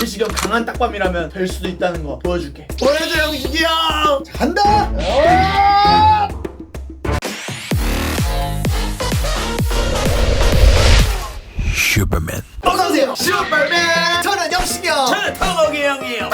영식이 형 강한 딱밤이라면 될 수도 있다는 거 보여줄게. 보여줘 영식이 형! 자, 간다! 어! 슈퍼맨 어서오세요. 슈퍼맨! 저는 영식이 형. 저는 터벅이 형이에요.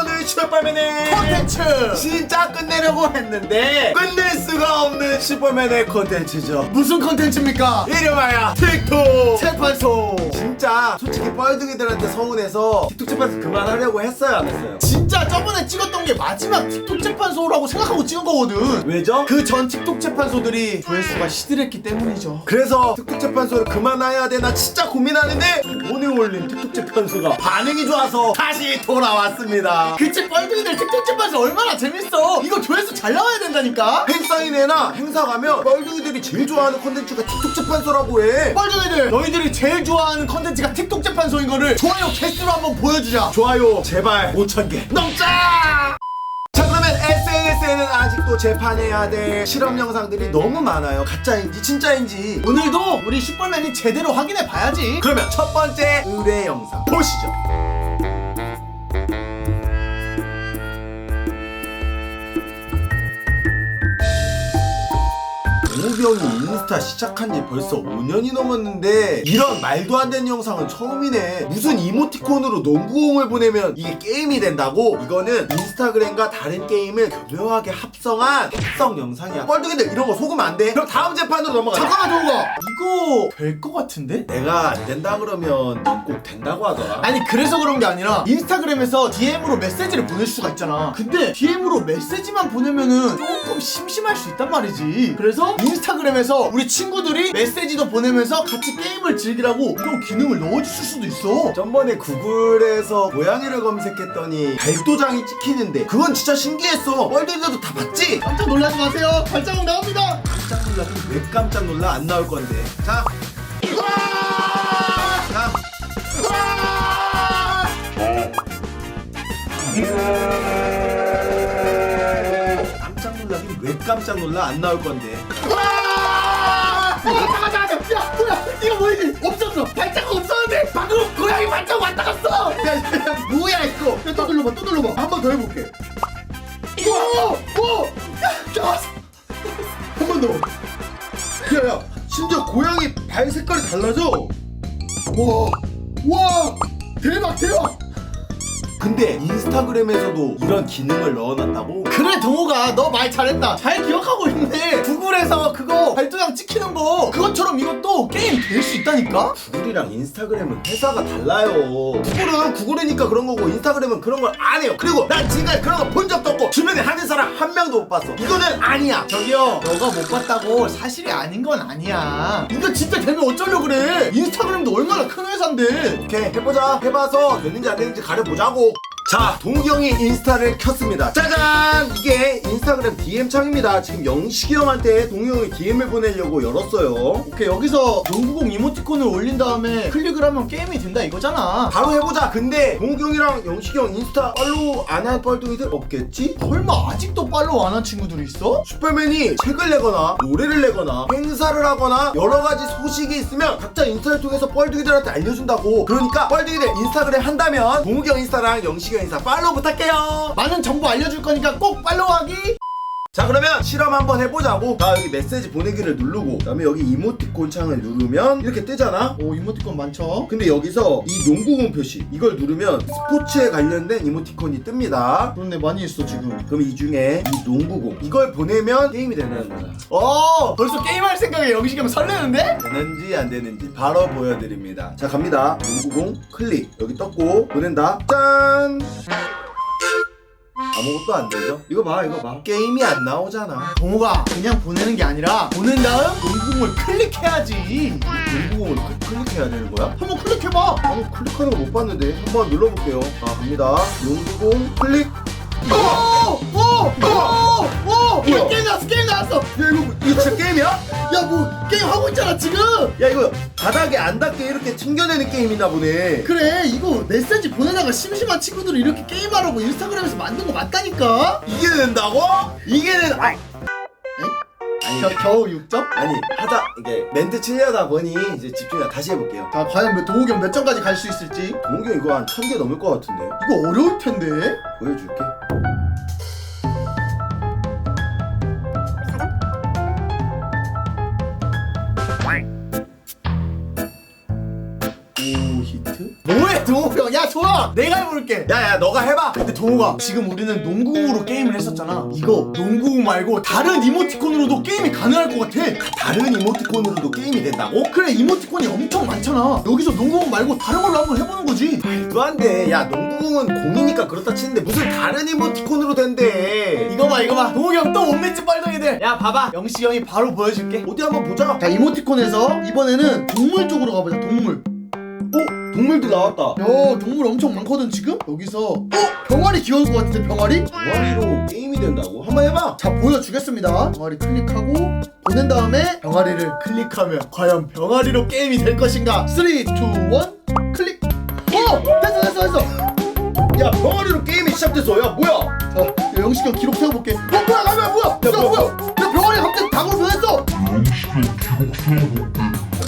오늘 슈퍼맨의 콘텐츠! 진짜 끝내려고 했는데 끝낼 수가 없는 슈퍼맨의 콘텐츠죠. 무슨 콘텐츠입니까? 이름하여 틱톡! 재판소! 진짜 솔직히 뻘둥이들한테 서운해서 틱톡 재판에서 그만하려고 했어요 안 했어요? 진짜 저번에 찍었던 게 마지막 틱톡 재판소라고 생각하고 찍은 거거든. 왜죠? 그 전 틱톡 재판소들이 조회수가 시들했기 때문이죠. 그래서 틱톡 재판소를 그만해야 되나 진짜 고민하는데 오늘 올린 틱톡 재판소가 반응이 좋아서 다시 돌아왔습니다. 그치 뻘둥이들 틱톡 재판소 얼마나 재밌어. 이거 조회수 잘 나와야 된다니까. 행사인회나 행사 가면 뻘둥이들이 제일 좋아하는 콘텐츠가 틱톡 재판소라고 해. 뻘둥이들 너희들이 제일 좋아하는 컨텐츠가 틱톡 재판소인 거를 좋아요 개수로 한번 보여주자. 좋아요 제발. 5천개. 넘자! 자 그러면 SNS에는 아직도 재판해야 될 실험 영상들이 너무 많아요. 가짜인지 진짜인지. 오늘도 우리 슈퍼맨이 제대로 확인해 봐야지. 그러면 첫 번째 의뢰 영상 보시죠 동욱이 인스타 시작한 지 벌써 5년이 넘었는데 이런 말도 안 되는 영상은 처음이네. 무슨 이모티콘으로 농구공을 보내면 이게 게임이 된다고? 이거는 인스타그램과 다른 게임을 교묘하게 합성한 합성 영상이야. 뻘둥이들 이런 거 속으면 안돼. 그럼 다음 재판으로 넘어가자. 잠깐만 동욱아 이거 될 것 같은데? 내가 안 된다 그러면 넌꼭 된다고 하더라. 아니 그래서 그런 게 아니라 인스타그램에서 DM으로 메시지를 보낼 수가 있잖아. 근데 DM으로 메시지만 보내면은 조금 심심할 수 있단 말이지. 그래서 인스타그램에서 우리 친구들이 메시지도 보내면서 같이 게임을 즐기라고 이런 기능을 넣어줄 수도 있어 전번에 구글에서 고양이를 검색했더니 발도장이 찍히는데 그건 진짜 신기했어. 월드들도 다 봤지? 깜짝 놀라지 마세요 발자국 나옵니다 깜짝 놀라. 왜 깜짝 놀라? 안 나올 건데. 자. 자. 깜짝 놀라긴 왜 깜짝 놀라? 안 나올 건데. 달라져. 와, 와, 대박, 대박. 근데 인스타그램에서도 이런 기능을 넣어놨다고? 그래, 동호가 너 말 잘했다. 잘 기억하고 있네. 구글에서 그거 발도장 찍히는 거 그것처럼 이것도 게임 될 수 있다니까. 구글이랑 인스타그램은 회사가 달라요. 구글은 구글이니까 그런 거고 인스타그램은 그런 걸 안 해요. 그리고 난 지금까지 그런 거 본 적도 없고 주변에 하는 사람 한 명도 못 봤어. 이거는 아니야. 저기요, 너가 못 봤다고 사실이 아닌 건 아니야. 이거 진짜 되면 어쩌려고 그래? 인스타그램도 얼마나 큰 회사인데. 오케이 해보자. 해봐서 됐는지 안 됐는지 가려보자고. 자, 동욱이 형이 인스타를 켰습니다. 짜잔! 이게 인스타그램 DM 창입니다. 지금 영식이 형한테 동욱이 형이 DM을 보내려고 열었어요. 오케이, 여기서 농구공 이모티콘을 올린 다음에 클릭을 하면 게임이 된다 이거잖아. 바로 해보자. 근데 동욱이 형이랑 영식이 형 인스타 팔로우 안 한 뻘둥이들 없겠지? 설마 아직도 팔로우 안 한 친구들이 있어? 슈퍼맨이 책을 내거나 노래를 내거나 행사를 하거나 여러 가지 소식이 있으면 각자 인스타를 통해서 뻘둥이들한테 알려준다고 그러니까 뻘둥이들 인스타그램 한다면 동욱이 형 인스타랑 영식이 형 인스타 팔로우 부탁해요 많은 정보 알려줄 거니까 꼭 팔로우하기. 자 그러면 실험 한번 해보자고 자 여기 메시지 보내기를 누르고 그 다음에 여기 이모티콘 창을 누르면 이렇게 뜨잖아 오 이모티콘 많죠. 근데 여기서 이 농구공 표시 이걸 누르면 스포츠에 관련된 이모티콘이 뜹니다 그런데 많이 있어 지금. 그럼 이 중에 이 농구공 이걸 보내면 게임이 되는 거야 어 벌써 게임 할 생각에 영식이 형 설레는데? 되는지 안 되는지 바로 보여드립니다. 자 갑니다. 농구공 클릭 여기 떴고 보낸다. 짠. 아무것도 안 되죠? 이거 봐 이거 봐 게임이 안 나오잖아 동호가 그냥 보내는 게 아니라 보낸 다음 농구공을 클릭해야지. 농구공을 클- 클릭해야 되는 거야? 한번 클릭해봐. 아니 클릭하는 거 못 봤는데 한번 눌러볼게요 자 갑니다 농구공 클릭 오! 오! 오! 오! 뭐야? 야, 게임 나왔어 게임 나왔어. 야 이거 이거 진짜 게임이야? 야 뭐 게임 하고 있잖아 지금. 야 이거 바닥에 안 닿게 이렇게 챙겨내는 게임이나 보네 그래 이거 메시지 보내다가 심심한 친구들을 이렇게 게임하라고 인스타그램에서 만든 거 맞다니까. 이게 된다고? 이게 된 아, 아니 겨, 겨우 6점? 아니 하다 이게 멘트 치려다 보니 이제 집중해 다시 해볼게요 자 과연 몇- 형몇 점까지 갈 수 있을지 동욱이 형 이거 한 천 개 넘을 것 같은데 이거 어려울 텐데 보여줄게 동욱이 형야 좋아. 내가 해볼게. 야야 너가 해봐. 근데 동욱아 지금 우리는 농구공으로 게임을 했었잖아. 이거 농구공 말고 다른 이모티콘으로도 게임이 가능할 것 같아. 다른 이모티콘으로도 게임이 된다고? 그래 이모티콘이 엄청 많잖아. 여기서 농구공 말고 다른 걸로 한번 해보는 거지. 말도 안돼. 야 농구공은 공이니까 그렇다 치는데 무슨 다른 이모티콘으로 된대. 이거 봐 이거 봐. 동욱이 형또 원매치 빨덩이들 야 봐봐. 영식이 형이 바로 보여줄게. 어디 한번 보자. 자 이모티콘에서 이번에는 동물 쪽으로 가보자 동물 어? 동물도 나왔다. 야 동물 엄청 많거든 지금? 여기서. 어? 병아리 귀여울 것 같은데 병아리? 병아리로 게임이 된다고? 한번 해봐. 자 보여주겠습니다. 병아리 클릭하고 보낸 다음에 병아리를 클릭하면 과연 병아리로 게임이 될 것인가? 3, 2, 1 클릭. 어! 됐어 됐어 됐어. 야 병아리로 게임이 시작됐어. 야 뭐야? 자 야, 영식이 형 기록 세워볼게. 어 뭐야 가면 뭐야? 야 뭐야, 뭐야? 야 병아리 갑자기 닭으로 변했어. 어,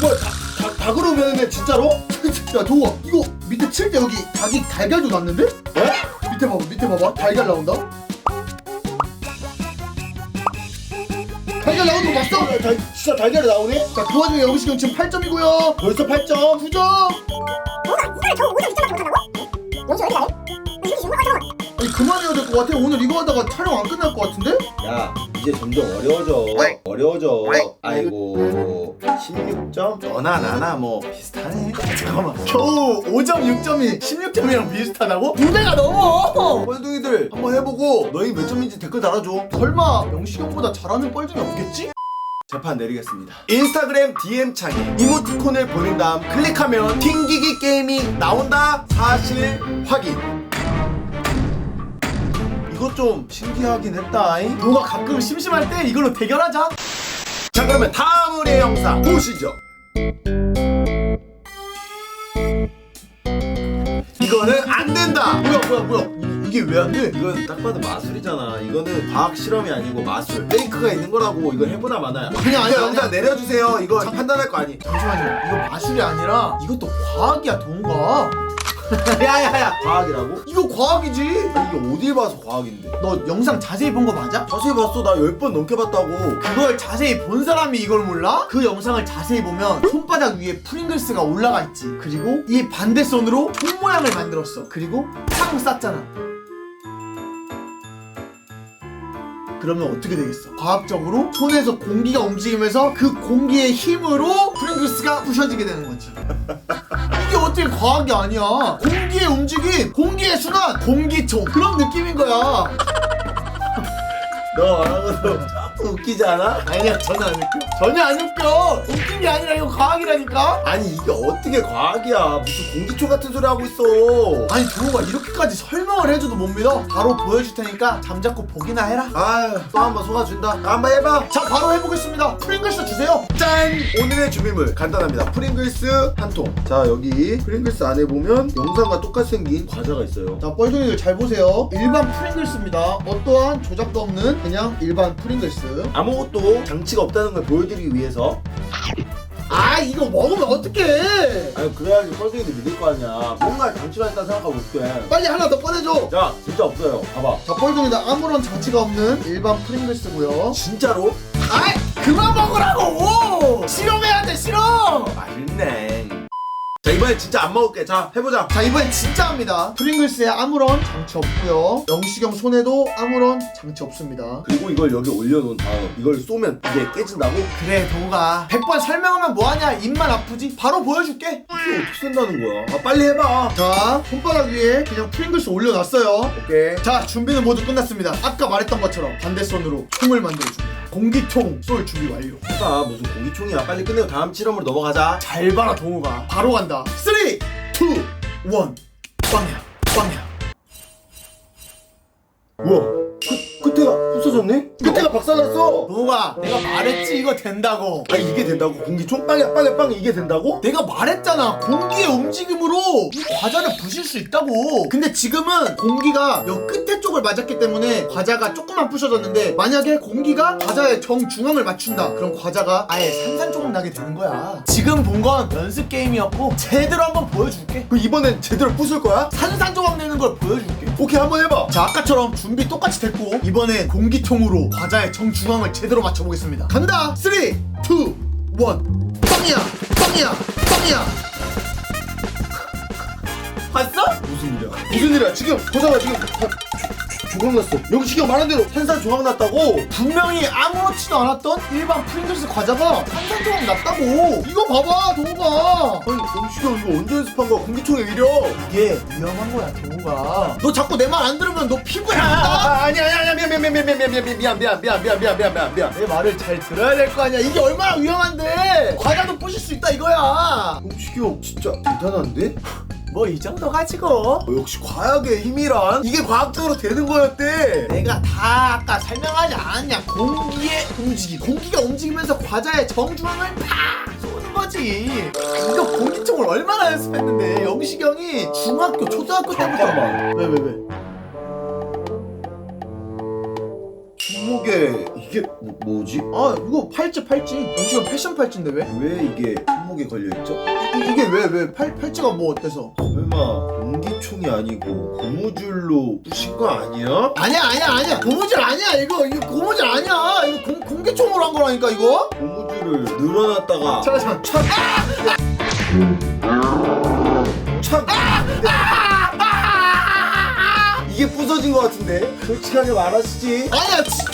뭐야 다, 다, 닭으로 변했네 진짜로? 야 도우아 이거 밑에 칠 때 여기 닭이 달걀도 났는데? 에? 밑에 봐봐 밑에 봐봐 달걀 나온다 달걀 나오는 거 봤어? 야, 다, 진짜 달걀이 나오네? 자 그 와중에 영식이 형 지금 8점이고요 벌써 8점 9점 이번에 겨우 5점 2점밖에 못한다고? 영수 왜 이렇게 잘해? 이렇게 지금 아 잠깐만 아니 그만해야 될 것 같아 오늘 이거 하다가 촬영 안 끝날 것 같은데? 야 이제 점점 어려워져. 어려워져. 아이고. 16점? 너나 나나 뭐 비슷하네. 잠깐만. 겨우 5점 6점이 16점이랑 비슷하다고? 두 배가 넘어 뻘둥이들 한번 해보고 너희 몇 점인지 댓글 달아줘. 설마 영식이 형보다 잘하는 뻘둥이 없겠지? 재판 내리겠습니다. 인스타그램 DM창에 이모티콘을 보낸 다음 클릭하면 튕기기 게임이 나온다. 사실 확인 이거 좀 신기하긴 했다잉? 너가 가끔 심심할 때 이걸로 대결하자. 자 그러면 다음 우리의 영상 보시죠. 이거는 안 된다! 뭐야 뭐야 뭐야? 이, 이게 왜 안 돼? 이건 딱 봐도 마술이잖아. 이거는 과학 실험이 아니고 마술. 페이크가 있는 거라고 이거 해보나 마나야? 아니야, 아니야, 이거 영상 아니야. 내려주세요. 이거 판단할 거 아니. 잠시만요. 이거 마술이 아니라 이것도 과학이야 동우가 야야야. 과학이라고? 이거 과학이지. 이게 어딜 봐서 과학인데? 너 영상 자세히 본 거 맞아? 자세히 봤어. 나열번 넘게 봤다고. 그걸 자세히 본 사람이 이걸 몰라? 그 영상을 자세히 보면 손바닥 위에 프링글스가 올라가 있지. 그리고 이 반대손으로 총 모양을 만들었어. 그리고 탕 쌌잖아. 그러면 어떻게 되겠어? 과학적으로 손에서 공기가 움직이면서 그 공기의 힘으로 프링글스가 부셔지게 되는 거지 이게 어떻게 과학이 아니야? 공기의 움직임 공기의 순환 공기총. 그런 느낌인 거야. 너 자꾸 웃기지 않아? 아니야 전혀 안 웃겨. 전혀 안 웃겨. 웃긴 게 아니라 이거 과학이라니까. 아니 이게 어떻게 과학이야? 무슨 공기총 같은 소리 하고 있어. 아니 동호가 이렇게까지 설명을 해줘도 못 믿어? 바로 보여줄 테니까 잠자코 보기나 해라. 아유 또 한 번 속아준다. 한번 해봐. 자 바로 해보겠습니다. 프링글스 주세요. 짠! 오늘의 준비물 간단합니다. 프링글스 한통자 여기 프링글스 안에 보면 영상과 똑같이 생긴 과자가 있어요. 자 뻘둥이들 잘 보세요. 일반 프링글스입니다. 어떠한 조작도 없는 그냥 일반 프링글스 아무것도 장치가 없다는 걸 보여드리기 위해서. 아 이거 먹으면 어떡해? 아니 그래야지 뻘둥이들 믿을 거 아니야. 뭔가 장치가 있다 생각하고 어떡해 빨리 하나 더 꺼내줘. 야 진짜 없어요. 봐봐. 자 뻘둥이들 아무런 장치가 없는 일반 프링글스고요. 진짜로? 아이 그만 먹으라고! 실험해야 돼 실험! 맛있네 자 이번엔 진짜 안 먹을게. 자 해보자. 자 이번엔 진짜 합니다. 프링글스에 아무런 장치 없고요. 영식형 손에도 아무런 장치 없습니다. 그리고 이걸 여기 올려놓은 다음 이걸 쏘면 이게 깨진다고? 그래 동우가. 100번 설명하면 뭐하냐? 입만 아프지? 바로 보여줄게. 이게 어떻게 쓴다는 거야? 아 빨리 해봐. 자 손바닥 위에 그냥 프링글스 올려놨어요. 오케이. 자 준비는 모두 끝났습니다. 아까 말했던 것처럼 반대손으로 총을 만들어줍니다. 공기총 쏠 준비 완료. 해봐. 무슨 공기총이야. 빨리 끝내고 다음 실험으로 넘어가자. 잘 봐라 동우가. 바로 간다 3 2 1 빵야 빵야. 우와 끝, 끝에가 떨어졌네? 끝에가 박살났어 도우가 내가 말했지 이거 된다고 아 이게 된다고? 공기총? 빵야 빵야 빵 이게 된다고? 내가 말했잖아 공기의 움직임으로 이 과자를 부실 수 있다고 근데 지금은 공기가 여 끝에 쪽을 맞았기 때문에 과자가 조금만 부셔졌는데 만약에 공기가 과자의 정 중앙을 맞춘다 그럼 과자가 아예 산산조각 나게 되는 거야 지금 본 건 연습 게임이었고 제대로 한번 보여줄게 그 이번엔 제대로 부술 거야? 산산조각 내는 걸 보여줄게 오케이 한번 해봐. 자 아까처럼 준비 똑같이 됐고 이번엔 공기총으로 과자의 정중앙을 제대로 맞춰보겠습니다. 간다! 3 2 1 빵이야! 빵이야! 빵이야! 봤어? 무슨 일이야? 무슨 일이야? 지금 보자마 지금. 다 조- 조각났어 영식이 형 말한 대로 산산 조각 났다고 분명히 아무렇지도 않았던 일반 프링글스 과자가 산산조각 났다고 이거 봐봐 도우가 아니 영식이 형 이거 언제 연습한 거야? 공기총에 이려 이게 위험한 거야 도우가 너 자꾸 내 말 안 들으면 너 피부에 아, 난다 아, 아니 아니 아니 미안 미안 미안 미안 미안 미안 미안 미안 미안 미안 미안 미안 미안 미안 미안 내 말을 잘 들어야 될 거 아니야 이게 얼마나 위험한데 과자도 부실 수 있다 이거야 영식이 형 진짜 대단한데? 뭐 이 정도 가지고 어, 역시 과학의 힘이란 이게 과학적으로 되는 거였대 내가 다 아까 설명하지 않았냐 공기의 움직임 공기가 움직이면서 과자의 정중앙을 팍 쏘는 거지 이거 공기총을 얼마나 연습했는데 영식이 형이 중학교 초등학교 때부터 잠깐만. 왜왜 왜? 손목에 이게 뭐, 뭐지? 아 이거 팔찌 팔찌 형 패션 팔찌인데 왜? 왜 이게 손목에 걸려 있죠? 이, 이게 왜 왜 팔, 팔찌가 뭐 어때서? 설마 공기총이 아니고 고무줄로 부신 거 아니야? 아니야 아니야 아니야. 고무줄 아니야. 이거 이거 고무줄 아니야. 이거 공, 공기총으로 한 거라니까 이거. 고무줄을 늘어놨다가 잠깐 잠깐 착! 이게 부서진 거 같은데? 솔직하게 말하시지. 아니야 지, 진짜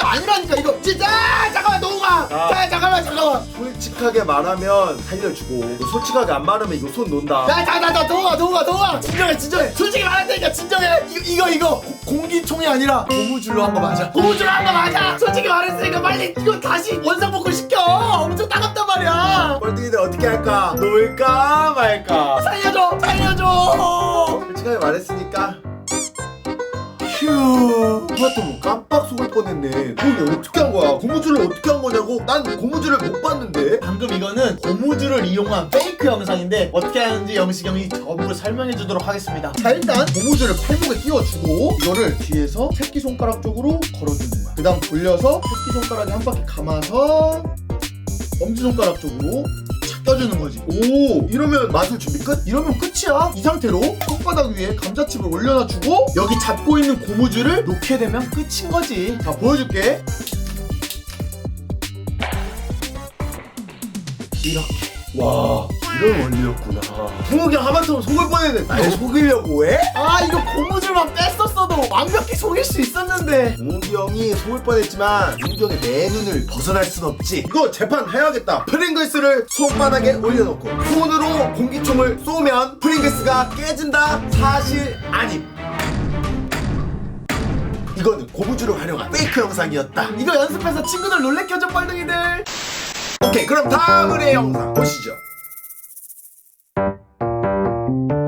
진짜 아니라니까 이거. 진짜 아, 잠깐만 너무가 아. 자. 잠깐만 잠깐만. 솔직하게 말하면 살려주고 너 솔직하게 안 말하면 이거 손 논다. 자자자자 너무가 너무가 너무가 진정해 진정해. 솔직히 말한다니까 진정해. 이거 이거 이거. 고- 공기총이 아니라 고무줄로 한 거 맞아. 고무줄로 한거 맞아. 솔직히 말했으니까 빨리 이거 다시 원상복구 시켜. 엄청 따갑단 말이야. 뻘둥이들 어떻게 할까? 놓을까 말까? 살려줘 살려줘. 솔직하게 말했으니까 휴 그것도 뭐 깜빡 속을 뻔했네. 그걸 어떻게 한 거야? 고무줄을 어떻게 한 거냐고? 난 고무줄을 못 봤는데. 방금 이거는 고무줄을 이용한 페이크 영상인데 어떻게 하는지 영식이 형이 전부 설명해 주도록 하겠습니다. 자 일단 고무줄을 팔목에 끼워주고 이거를 뒤에서 새끼 손가락 쪽으로 걸어주는 거야. 그 다음 돌려서 새끼 손가락에 한 바퀴 감아서 엄지 손가락 쪽으로 착 껴주는 거지. 오 이러면 마술 준비 끝? 이러면 끝이야. 이 상태로 손바닥 위에 감자칩을 올려놔주고 여기 잡고 있는 고무줄을 놓게 되면 끝인 거지. 자 보여줄게. 이렇게. 와 이런 원리였구나. 부모이 하마터면 속을 뻔했네. 날 속이려고 해? 아 이거 고무줄만 뺐었어도 완벽히 속일 수 있었는데. 동욱이 형이 속을 뻔했지만 동욱이 형의 내 눈을 벗어날 순 없지. 이거 재판 해야겠다. 프링글스를 손바닥에 올려놓고 손으로 공기총을 쏘면 프링글스가 깨진다. 사실 아님. 이거는 고무줄을 활용한 페이크 영상이었다. 이거 연습해서 친구들 놀래켜줘 뻘둥이들. 오케이 그럼 다음의 영상 보시죠 Thank you.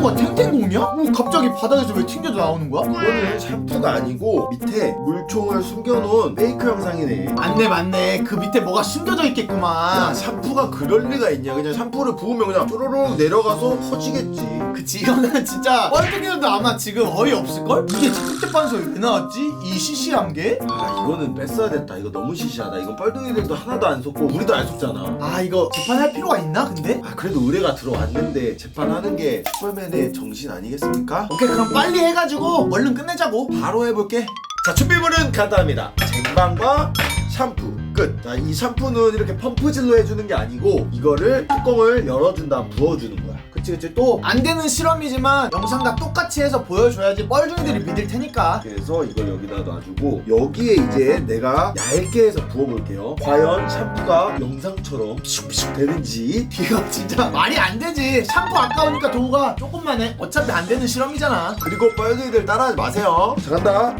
샴푸가 탱탱공이야? 뭐 갑자기 바닥에서 왜 튕겨져 나오는 거야? 이거는 샴푸가 아니고 밑에 물총을 숨겨놓은 페이크 영상이네 맞네 맞네 그 밑에 뭐가 숨겨져 야 있겠구만 샴푸가 그럴 리가 있냐 그냥 샴푸를 부으면 그냥 쪼로록 내려가서 퍼지겠지 그치 이거는 진짜 뻘둥이들도 아마 지금 어이없을걸? 이게 직접재판소에 왜 나왔지? 이 시시한 게? 아 이거는 뺐어야 됐다 이거 너무 시시하다 이건 뻘둥이들도 하나도 안 속고 우리도 안 속잖아 아 이거 재판할 필요가 있나 근데? 아 그래도 의뢰가 들어왔는데 재판하는 게 슈퍼맨 의 정신 아니겠습니까? 오케이 그럼 빨리 해가지고 얼른 끝내자고 바로 해볼게 자 준비물은 간단합니다 쟁반과 샴푸 끝. 자, 이 샴푸는 이렇게 펌프질로 해주는 게 아니고 이거를 뚜껑을 열어준 다음 부어주는 거야. 그치 그치 또 안 되는 실험이지만 영상과 똑같이 해서 보여줘야지 뻘둥이들이 믿을 테니까 그래서 이걸 여기다 놔주고 여기에 이제 내가 얇게 해서 부어볼게요. 과연 샴푸가 영상처럼 슉슉 되는지 이거 진짜 말이 안 되지 샴푸 아까우니까 도우가 조금만 해 어차피 안 되는 실험이잖아 그리고 뻘둥이들 따라하지 마세요. 자 간다.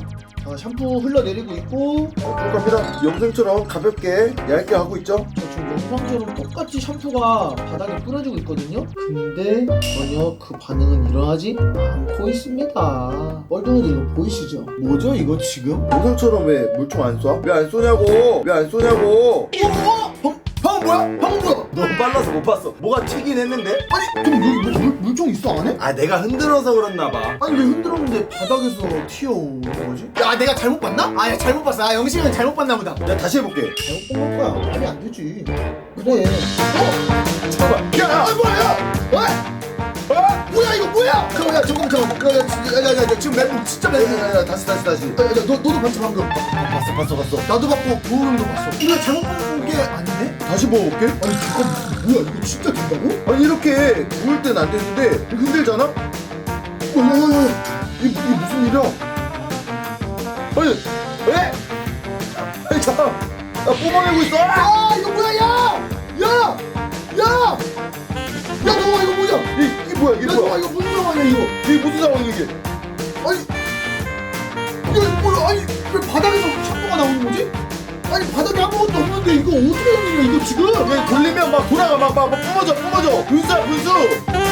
자 샴푸 흘러내리고 있고 쭉 갑니다. 영상처럼 가볍게 얇게 하고 있죠. 자, 지금 영상처럼 똑같이 샴푸가 바닥에 뿌려지고 있거든요 근데 전혀 그 반응은 일어나지 않고 있습니다 뻘둥이들 이거 보이시죠? 뭐죠 이거 지금? 영상처럼 왜 물총 안 쏴? 왜 안 쏘냐고? 왜 안 쏘냐고? 어? 방, 방금 뭐야? 방금 뭐야? 너무 빨라서 못 봤어. 뭐가 튀긴 했는데? 아니 그럼 여기 뭐, 물, 물총 있어 안에? 아 내가 흔들어서 그랬나 봐. 아니 왜 흔들었는데 바닥에서 튀어오는 거지? 야 내가 잘못 봤나? 아야 잘못 봤어 아 영식이는 잘못 봤나 보다 야 다시 해볼게. 잘못 본 거야 말이 안 되지 그래 어? 잠깐만 야, 야 뭐야 왜? 어? 뭐야 이거 뭐야? 잠깐만 야 잠깐만 잠깐만 야야야 야, 지금 멘붕 진짜 멘붕 다시 다시 다시. 야야 너, 너도 봤지 방금 봤어 봤어 봤어. 나도 봤고 도우름도 봤어 우리가 잘못 본 게 아니네? 다시 먹어볼게. 아니 잠깐 뭐야 이거 진짜 된다고? 아니 이렇게 구울 땐 안 되는데 흔들잖아? 야야야 이게, 무슨 일이야? 아니 왜? 아니 잠깐 나 뽑아내고 있어 아 이거 뭐야 야! 야! 야! 야 너가 이거 뭐야? 이, 뭐야 이게 뭐야? 이거 무슨 상황이야 이거? 이게 무슨 상황이야 이게? 아니 이거 뭐야? 아니 왜 바닥에서 샴푸가 나오는 거지? 아니 바닥에 아무것도 없는데 이거 어떻게 된 일이야 이거 지금? 왜 돌리면 막 돌아가 막, 막, 막 뿜어져 뿜어져. 분수야 분수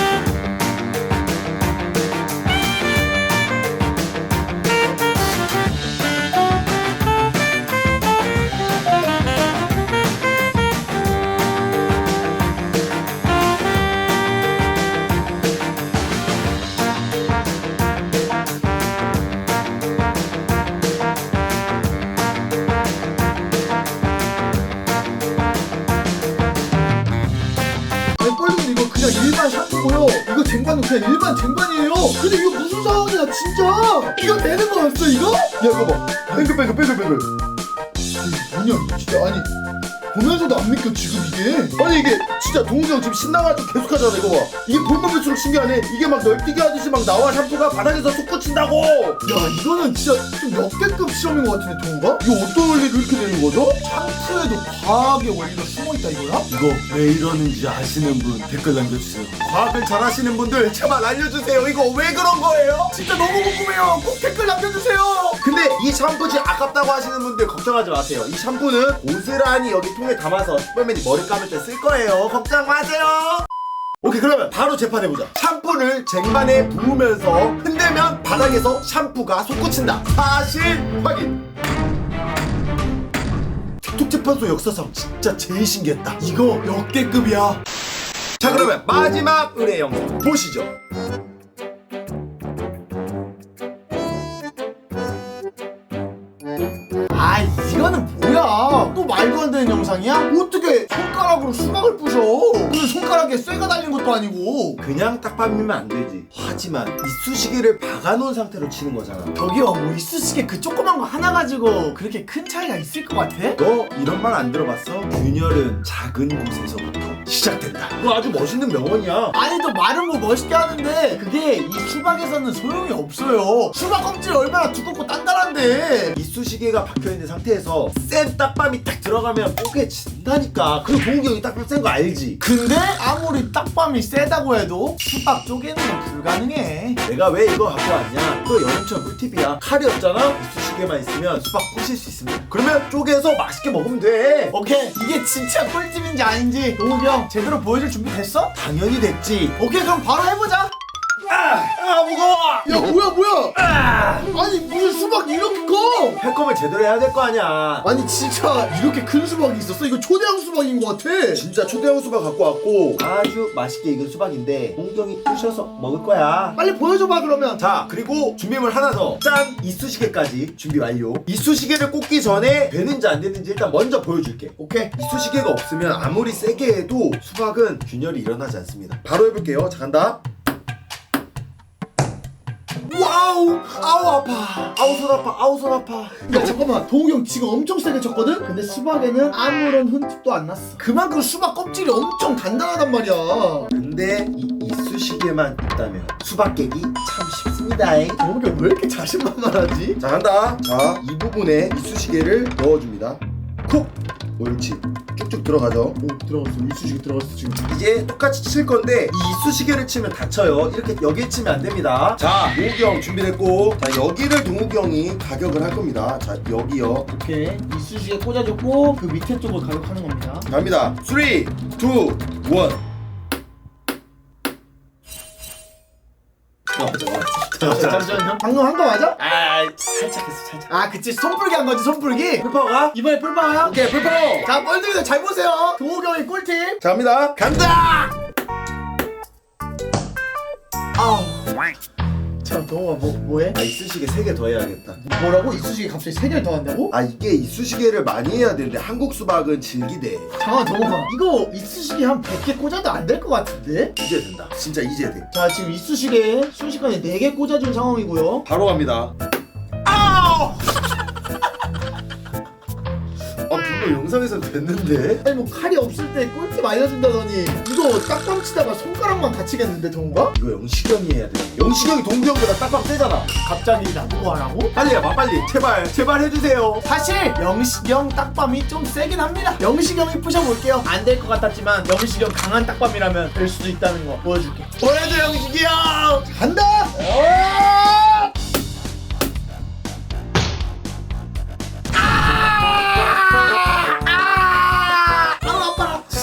지금 이게? 아니 이게 진짜 동욱이 형 지금 신나가지고 계속 하잖아 이거 봐. 이게 볼면 볼수록 신기하네. 이게 막 널뛰기 하듯이 막 나와 샴푸가 바닥에서 솟구 친다고. 야 이거는 진짜 좀 역대급 실험인 것 같은데 동우가? 이거 어떤 원리로 이렇게 되는 거죠? 샴푸에도 과학의 원리가 숨어있다 이거야? 이거 왜 이러는지 아시는 분 댓글 남겨주세요. 과학을 잘 아시는 분들 제발 알려주세요. 이거 왜 그런 거예요? 진짜 너무 궁금해요. 꼭 댓글 남겨주세요. 근데 이 샴푸지 아깝다고 하시는 분들 걱정하지 마세요. 이 샴푸는 고스란히 여기 통에 담아서 슈퍼맨이 머리 감을 때 쓸 거예요. 걱정 마세요 오케이 그러면 바로 재판해보자. 샴푸를 쟁반에 부으면서 흔들면 바닥에서 샴푸가 솟구친다. 사실 확인. 틱톡 재판소 역사상 진짜 제일 신기했다. 이거 역대급이야? 자 그러면 마지막 의뢰 영상 보시죠. 아 이거는 뭐야? 또 말도 안 되는 영상이야? 것도 아니고 그냥 딱밤이면 안 되지 하지만 이쑤시개를 박아놓은 상태로 치는 거잖아 저기요 뭐 이쑤시개 그 조그만 거 하나 가지고 그렇게 큰 차이가 있을 것 같아? 너 이런 말 안 들어봤어? 균열은 작은 곳에서부터 시작된다. 그거 아주 멋있는 명언이야. 아니 또 말은 뭐 멋있게 하는데 그게 이 수박에서는 소용이 없어요 수박 껍질이 얼마나 두껍고 단단한데 이쑤시개가 박혀 있는 상태에서 센 딱밤이 딱 들어가면 뽀개진다니까. 그리고 동욱이 형이 딱밤 센거 알지? 근데 아무리 딱밤이 세다고 해도 수박 쪼개는 건 불가능해 내가 왜 이거 갖고 왔냐? 또 여름철 꿀팁이야. 칼이 없잖아? 이쑤시개 만 있으면 수박 부실 수 있습니다. 그러면 쪼개서 맛있게 먹으면 돼. 오케이 이게 진짜 꿀팁인지 아닌지 동욱이 형 제대로 보여줄 준비 됐어? 당연히 됐지. 오케이 그럼 바로 해보자 아 무거워. 야 뭐야 뭐야? 아니 무슨 수박 이렇게 커? 할 거면 제대로 해야 될 거 아니야. 아니 진짜 이렇게 큰 수박이 있었어? 이거 초대형 수박인 것 같아. 진짜 초대형 수박 갖고 왔고 아주 맛있게 익은 수박인데 동경이 부셔서 먹을 거야. 빨리 보여줘봐 그러면. 자 그리고 준비물 하나 더짠! 이쑤시개까지 준비 완료. 이쑤시개를 꽂기 전에 되는지 안 되는지 일단 먼저 보여줄게. 오케이? 이쑤시개가 없으면 아무리 세게 해도 수박은 균열이 일어나지 않습니다. 바로 해볼게요. 자 간다 와우 아우 아파. 아우 손 아파 아우 손 아파. 야 잠깐만. 동욱이 형 지금 엄청 세게 쳤거든? 근데 수박에는 아무런 흔집도 안 났어. 그만큼 수박 껍질이 엄청 단단하단 말이야. 근데 이 이쑤시개만 있다면 수박 깨기 참 쉽습니다 동욱이 형 왜 이렇게 자신만만하지? 자 간다. 자 이 부분에 이쑤시개를 넣어줍니다. 콕 옳지 쭉 쭉쭉 들어가죠. 오 들어갔어 이쑤시개 들어갔어 지금 이제 똑같이 칠 건데 이 이쑤시개를 치면 다쳐요. 이렇게 여기에 치면 안 됩니다. 자, 동욱이 형 준비됐고, 자 여기를 동욱이 형이 가격을 할 겁니다. 자 여기요. 오케이 이쑤시개 꽂아줬고 그 밑에 쪽을 가격하는 겁니다 갑니다. 3, 2, 1. 잠시만요 방금 한 거 맞아? 아, 살짝 했어, 살짝. 아 그치 손풀기 한 거지 손풀기 풀파워가? 이번에 풀파워야? 오케이, 풀파워. 자 뻘둥이들 잘 보세요 형이 꿀팁 자, 갑니다. 간다! 아우 자 동욱아 뭐, 뭐해? 아, 이쑤시개 3개 더 해야겠다. 뭐라고? 이쑤시개 갑자기 세 개를 더 한다고? 아, 이게 이쑤시개를 많이 해야 되는데 한국 수박은 질기대. 잠깐만 동욱아 이거 이쑤시개 한 100개 꽂아도 안 될 것 같은데? 이제 된다. 진짜 이제 돼. 자 지금 이쑤시개 순식간에 4개 꽂아준 상황이고요 바로 갑니다. 아, 분명 영상에서 됐는데? 아니 뭐 칼이 없을 때 꿀팁 알려준다더니 이거 딱밤 치다가 손가락만 다치겠는데 동욱아? 이거 영식형이 해야 돼. 영식형이 동경보다 딱밤 세잖아. 갑자기 나보고 하라고? 빨리 해봐, 빨리. 제발, 제발 해주세요. 사실 영식형 딱밤이 좀 세긴 합니다 영식형이 부셔볼게요 안 될 것 같았지만 영식형 강한 딱밤이라면 될 수도 있다는 거 보여줄게 보여줘 영식이 형 간다 어!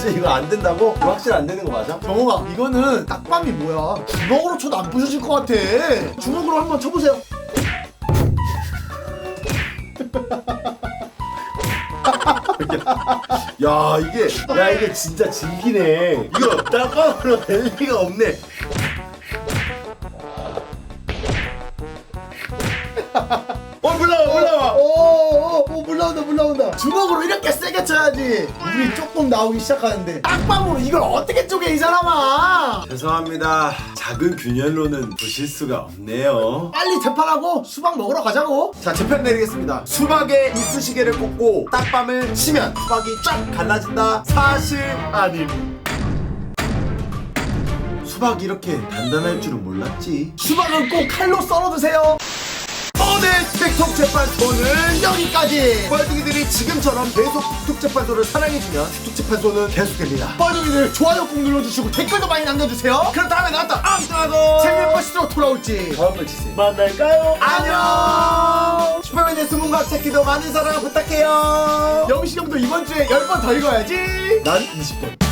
진짜 이거 안 된다고? 확실히 안 되는 거 맞아? 정호가 이거는 딱밤이 뭐야? 주먹으로 쳐도 안 부셔질 것 같아. 주먹으로 한번 쳐보세요. 야 이게 야 이게 진짜 질기네. 이거 딱밤으로 될 리가 없네 주먹으로 이렇게 세게 쳐야지. 물이 조금 나오기 시작하는데 딱밤으로 이걸 어떻게 쪼개 이 사람아? 죄송합니다. 작은 균열로는 보실 수가 없네요. 빨리 재판하고 수박 먹으러 가자고. 자 재판 내리겠습니다. 수박에 이쑤시개를 꽂고 딱밤을 치면 수박이 쫙 갈라진다. 사실 아님 수박이 이렇게 단단할 줄은 몰랐지. 수박은 꼭 칼로 썰어 드세요 틱톡 재판소는 여기까지 뻘둥이들이 지금처럼 계속 틱톡 재판소를 사랑해주면 틱톡 재판소는 계속됩니다 뻘둥이들 좋아요 꼭 눌러주시고 댓글도 많이 남겨주세요 그럼 다음에 나왔다 아무튼 재미있고 시로 돌아올지 다음에 치세요 만날까요? 안녕 슈퍼맨의 수문과 찾기도 많은 사랑 부탁해요 영식형도 이번 주에 10번 더 읽어야지 난 20번